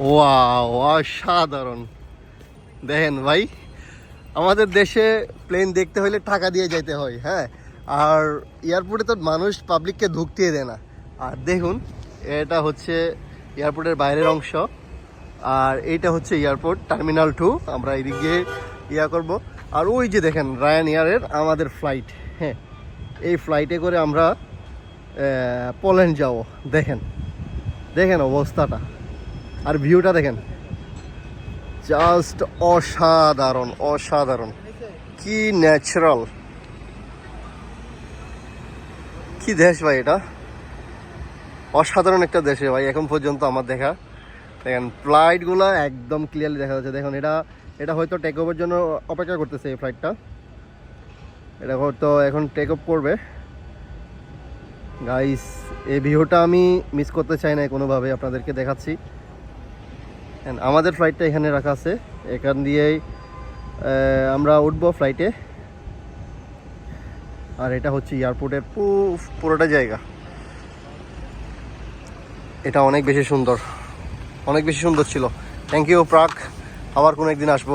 Wow অসাধারণ। দেখেন ভাই, আমাদের দেশে প্লেন দেখতে হলে টাকা দিয়ে যেতে হয় হ্যাঁ? আর এয়ারপোর্টে তো মানুষ পাবলিককে ঢুকতে দেয় না। আর দেখুন, এটা হচ্ছে এয়ারপোর্টের বাইরের অংশ। আর এইটা হচ্ছে এয়ারপোর্ট টার্মিনাল টু আমরা এদিক দিয়ে ইয়া করব। আর ওই যে দেখেন রায়ান এয়ারের আমাদের ফ্লাইট হ্যাঁ? এই ফ্লাইটে করে আমরা পোল্যান্ড যাব। দেখেন দেখেন অবস্থাটা। আর ভিউটা দেখেন। জাস্ট অসাধারণ অসাধারণ। কি ন্যাচারাল কি দেশ ভাই এটা? অসাধারণ একটা দেশে ভাই, এখন পর্যন্ত আমার দেখা। দেখেন ফ্লাইটগুলো একদম ক্লিয়ারলি দেখা যাচ্ছে। দেখুন, এটা এটা হয়তো টেক ওভার জন্য অপেক্ষা করতেছে এই ফ্লাইটটা এটা হয়তো এখন টেক অফ করবে। গাইস এই ভিউটা আমি মিস করতে চাই না কোনোভাবে আপনাদেরকে দেখাচ্ছি। আমাদের ফ্লাইটটা এখানে রাখা আছে। এখান দিয়েই আমরা উঠবো ফ্লাইটে আর এটা হচ্ছে এয়ারপোর্টের পুরোটা জায়গা। এটা অনেক বেশি সুন্দর। অনেক বেশি সুন্দর ছিল। থ্যাংক ইউ প্রাক আবার কোনো একদিন আসব।